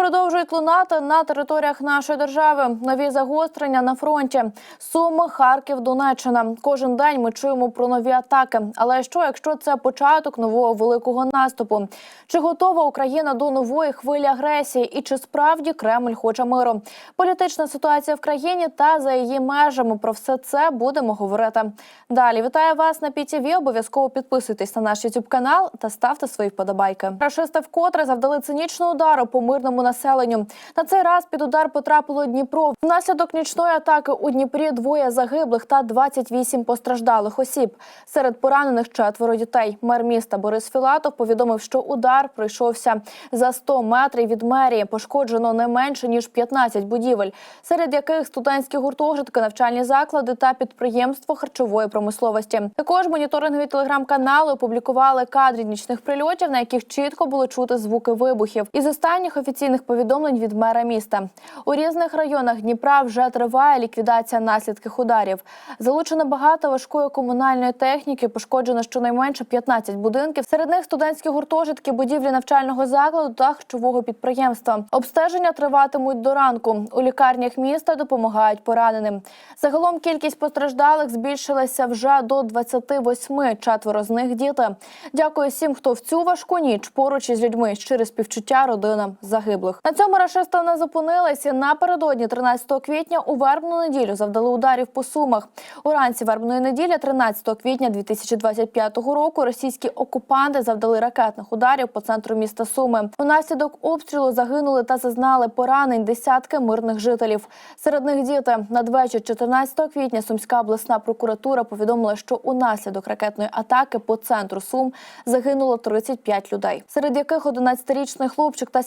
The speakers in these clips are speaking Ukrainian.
продовжують лунати на територіях нашої держави. Нові загострення на фронті. Суми, Харків, Донеччина. Кожен день ми чуємо про нові атаки. Але що, якщо це початок нового великого наступу? Чи готова Україна до нової хвилі агресії? І чи справді Кремль хоче миру? Політична ситуація в країні та за її межами. Про все це будемо говорити. Далі вітаю вас на PTV. Обов'язково підписуйтесь на наш YouTube канал та ставте свої вподобайки. Рашисти вкотре завдали цинічного удару по мирному населенню. На цей раз під удар потрапило Дніпро. Внаслідок нічної атаки у Дніпрі двоє загиблих та 28 постраждалих осіб. Серед поранених четверо дітей. Мер міста Борис Філатов повідомив, що удар пройшовся за 100 метрів від мерії. Пошкоджено не менше ніж 15 будівель, серед яких студентські гуртожитки, навчальні заклади та підприємство харчової промисловості. Також моніторингові телеграм-канали опублікували кадри нічних прильотів, на яких чітко було чути звуки вибухів. Із останніх офіційних повідомлень від мера міста у різних районах Дніпра вже триває ліквідація наслідків ударів. Залучено багато важкої комунальної техніки. Пошкоджено щонайменше 15 будинків. Серед них студентські гуртожитки, будівлі навчального закладу та харчового підприємства. Обстеження триватимуть до ранку. У лікарнях міста допомагають пораненим. Загалом кількість постраждалих збільшилася вже до 28. Четверо з них діти. Дякую всім, хто в цю важку ніч поруч із людьми щире співчуття родинам загиблих. На цьому рашисти не зупинилися. Напередодні 13 квітня у вербну неділю завдали ударів по сумах. Уранці вербної неділі, 13 квітня 2025 року, російські окупанти завдали ракетних ударів по центру міста Суми. Унаслідок обстрілу загинули та зазнали поранень десятки мирних жителів. Серед них діти надвечір 14 квітня Сумська обласна прокуратура повідомила, що унаслідок ракетної атаки по центру Сум загинуло 35 людей, серед яких 11-річний хлопчик та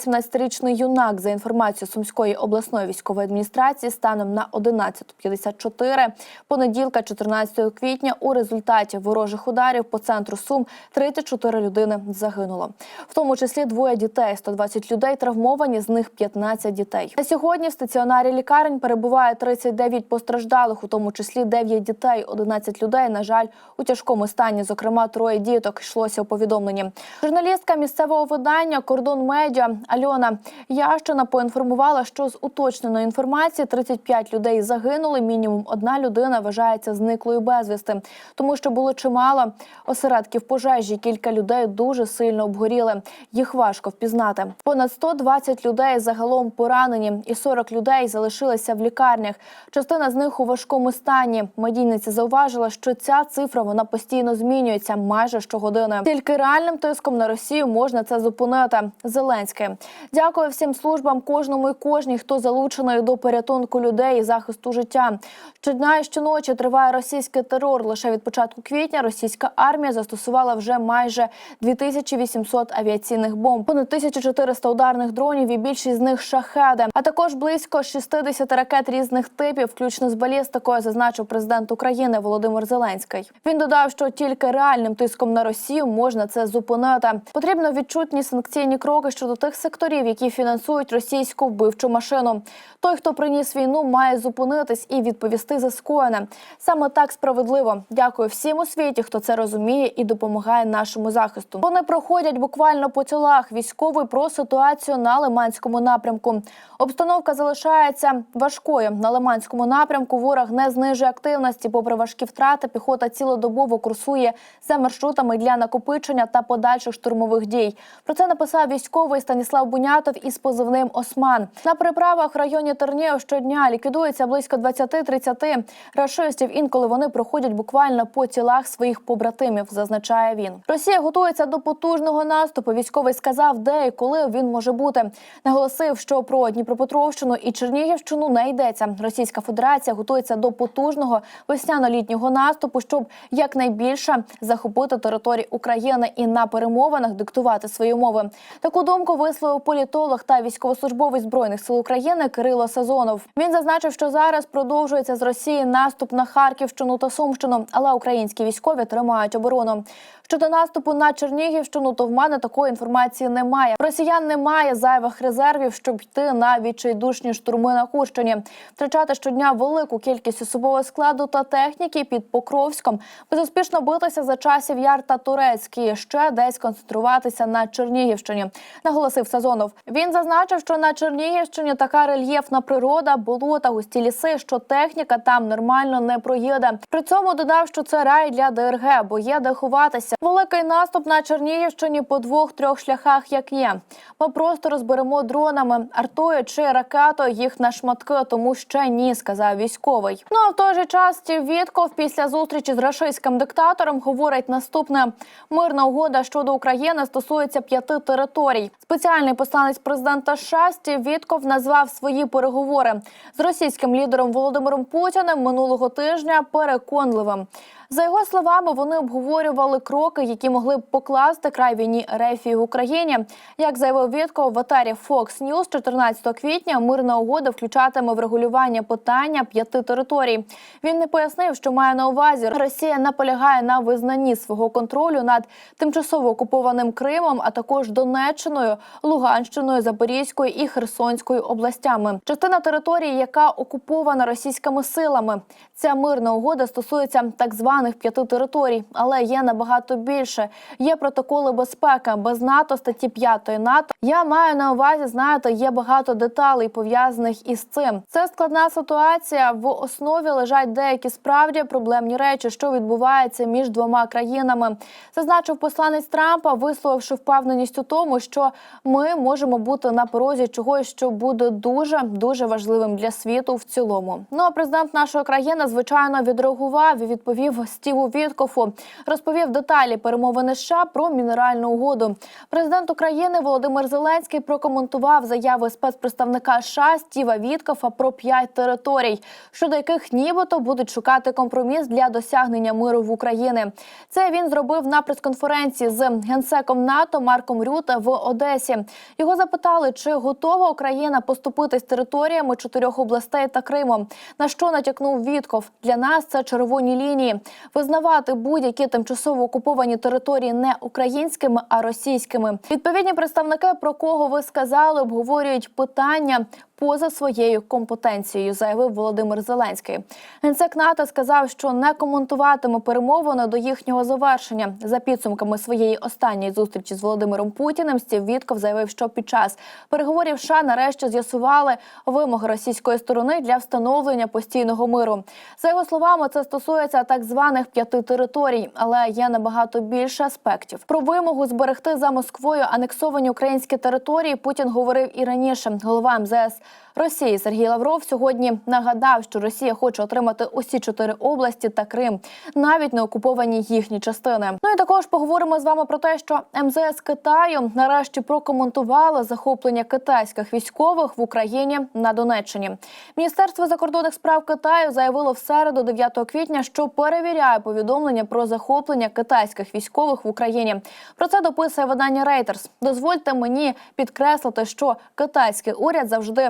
17-річний юнак. За інформацією Сумської обласної військової адміністрації, станом на 11.54 понеділка, 14 квітня, у результаті ворожих ударів по центру Сум 34 людини загинуло, в тому числі двоє дітей, 120 людей травмовані, з них 15 дітей. На сьогодні в стаціонарі лікарень перебуває 39 постраждалих, у тому числі 9 дітей, 11 людей. На жаль, у тяжкому стані, зокрема, троє діток йшлося у повідомленні. Журналістка місцевого видання Кордон Медіа Альона Ящина поінформувала, що з уточненої інформації 35 людей загинули. Мінімум одна людина вважається зниклою безвісти, тому що було чимало осередків пожежі. Кілька людей дуже сильно обгоріли. Їх важко впізнати. Понад 120 людей загалом поранені, і 40 людей залишилися в лікарнях. Частина з них у важкому стані. Медійниця зауважила, що ця цифра вона постійно змінюється майже щогодини. Тільки реальним тиском на Росію можна це зупинити. Зеленський дякую всім службам, кожному і кожній, хто залучений до порятунку людей і захисту життя. Щодня щоночі триває російський терор. Лише від початку квітня російська армія застосувала вже майже 2800 авіаційних бомб, понад 1400 ударних дронів і більшість з них шахеди, а також близько 60 ракет різних типів, включно з балістикою, зазначив президент України Володимир Зеленський. Він додав, що тільки реальним тиском на Росію можна це зупинити. Потрібно відчутні санкційні кроки щодо тих секторів, які фінансують російську вбивчу машину. Той, хто приніс війну, має зупинитись і відповісти за скоєне. Саме так справедливо. Дякую всім у світі, хто це розуміє і допомагає нашому захисту. Вони проходять буквально по тілах. Військовий про ситуацію на Лиманському напрямку. Обстановка залишається важкою. На Лиманському напрямку ворог не знижує активності. Попри важкі втрати, піхота цілодобово курсує за маршрутами для накопичення та подальших штурмових дій. Про це написав військовий Станіслав Бунятов із позивним Осман. На переправах в районі Тернєв щодня ліквідується близько 20-30 рашистів. Інколи вони проходять буквально по тілах своїх побратимів, зазначає він. Росія готується до потужного наступу. Військовий сказав, де і коли він може бути. Наголосив, що про Дніпропетровщину і Чернігівщину не йдеться. Російська Федерація готується до потужного весняно-літнього наступу, щоб якнайбільше захопити територію України і на перемовинах диктувати свої умови. Таку думку висловив політолог та військовослужбовець збройних сил України Кирило Сазонов. Він зазначив, що зараз продовжується з Росії наступ на Харківщину та Сумщину, але українські військові тримають оборону. Щодо наступу на Чернігівщину, то в мене такої інформації немає. Росіян немає зайвих резервів, щоб йти на відчайдушні штурми на Курщині. Втрачати щодня велику кількість особового складу та техніки під Покровськом, безуспішно битися за часів Яр та Турецький, ще десь концентруватися на Чернігівщині, наголосив Сазонов. Він зазначив, що на Чернігівщині така рельєфна природа, болота, густі ліси, що техніка там нормально не проїде. При цьому додав, що це рай для ДРГ, бо є де ховатися. Великий наступ на Чернігівщині по двох-трьох шляхах, як є. Ми просто розберемо дронами, артою чи ракетою їх на шматки, тому ще ні, сказав військовий. Ну а в той же час Стів Вітков після зустрічі з рашистським диктатором говорить наступне: мирна угода щодо України стосується п'яти територій. Спеціальний посланець президента США Стів Вітков назвав свої переговори з російським лідером Володимиром Путіним минулого тижня переконливим. За його словами, вони обговорювали кроки, які могли б покласти край війні рефії в Україні. Як заявив Вітков в етері Fox News 14 квітня, мирна угода включатиме врегулювання питання п'яти територій. Він не пояснив, що має на увазі. Росія наполягає на визнанні свого контролю над тимчасово окупованим Кримом, а також Донеччиною, Луганщиною, Запорізькою і Херсонською областями. Частина території, яка окупована російськими силами. Ця мирна угода стосується так званих п'яти територій, але є набагато більше. Є протоколи безпеки без НАТО, статті 5 НАТО. Я маю на увазі, знаєте, є багато деталей пов'язаних із цим. Це складна ситуація. В основі лежать деякі справді проблемні речі, що відбувається між двома країнами. Зазначив посланець Трампа, висловивши впевненість у тому, що ми можемо бути на порозі чогось, що буде дуже дуже важливим для світу в цілому. Ну а президент нашої країни звичайно відреагував і відповів Стіву Віткофу. Розповів деталі перемовини США про мінеральну угоду. Президент України Володимир Зеленський прокоментував заяви спецпредставника США Стіва Віткофа про п'ять територій, щодо яких нібито будуть шукати компроміс для досягнення миру в Україні. Це він зробив на прес-конференції з генсеком НАТО Марком Рюте в Одесі. Його запитали, чи готова Україна поступитись територіями чотирьох областей та Кримом. На що натякнув Вітков? Для нас це червоні лінії. Визнавати будь-які тимчасово окуповані території не українськими, а російськими. Відповідні представники, про кого ви сказали, обговорюють питання. Поза своєю компетенцією, заявив Володимир Зеленський. Генсек НАТО сказав, що не коментуватиме перемовини до їхнього завершення. За підсумками своєї останньої зустрічі з Володимиром Путіним, Стів Вітков заявив, що під час переговорів США нарешті з'ясували вимоги російської сторони для встановлення постійного миру. За його словами, це стосується так званих п'яти територій, але є набагато більше аспектів. Про вимогу зберегти за Москвою анексовані українські території Путін говорив і раніше. Голова МЗС Росії Сергій Лавров сьогодні нагадав, що Росія хоче отримати усі чотири області та Крим, навіть не окуповані їхні частини. Ну і також поговоримо з вами про те, що МЗС Китаю нарешті прокоментувало захоплення китайських військових в Україні на Донеччині. Міністерство закордонних справ Китаю заявило в середу, 9 квітня, що перевіряє повідомлення про захоплення китайських військових в Україні. Про це дописує видання Reuters. Дозвольте мені підкреслити, що китайський уряд завжди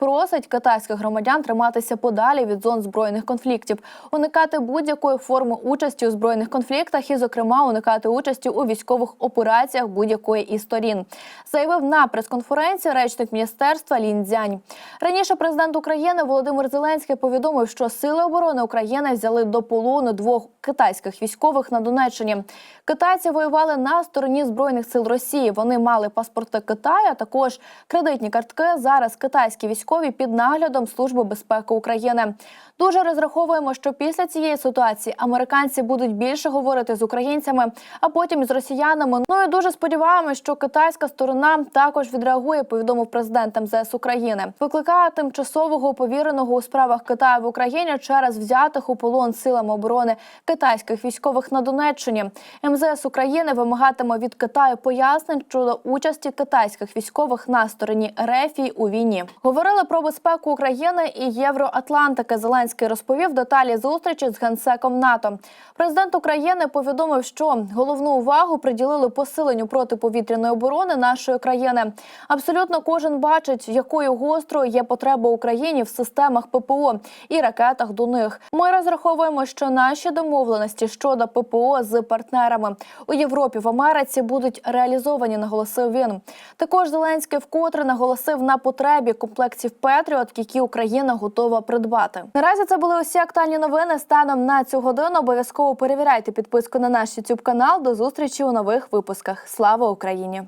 просить китайських громадян триматися подалі від зон збройних конфліктів, уникати будь-якої форми участі у збройних конфліктах і, зокрема, уникати участі у військових операціях будь-якої із сторін, заявив на прес-конференції речник міністерства Лін Цзянь. Раніше президент України Володимир Зеленський повідомив, що сили оборони України взяли до полону двох китайських військових на Донеччині. Китайці воювали на стороні збройних сил Росії. Вони мали паспорти Китаю, а також кредитні картки. Зараз китайські військові під наглядом Служби безпеки України. Дуже розраховуємо, що після цієї ситуації американці будуть більше говорити з українцями, а потім з росіянами. Ну і дуже сподіваємось, що китайська сторона також відреагує. Повідомив президент МЗС України. Викликає тимчасового повіреного у справах Китаю в Україні через взятих у полон силами оборони китайських військових на Донеччині. МЗС України вимагатиме від Китаю пояснень щодо участі китайських військових на стороні Рефії у війні. Говорили про безпеку України і Євроатлантики. Зеленський розповів деталі зустрічі з генсеком НАТО. Президент України повідомив, що головну увагу приділили посиленню протиповітряної оборони нашої країни. Абсолютно кожен бачить, якою гострою є потреба Україні в системах ППО і ракетах до них. Ми розраховуємо, що наші домовленості щодо ППО з партнерами у Європі в Америці будуть реалізовані. Наголосив він. Також Зеленський вкотре наголосив на потребі комплексів Петріот, які Україна готова придбати. Наразі це були усі актуальні новини. Станом на цю годину обов'язково перевіряйте підписку на наш YouTube канал. До зустрічі у нових випусках. Слава Україні!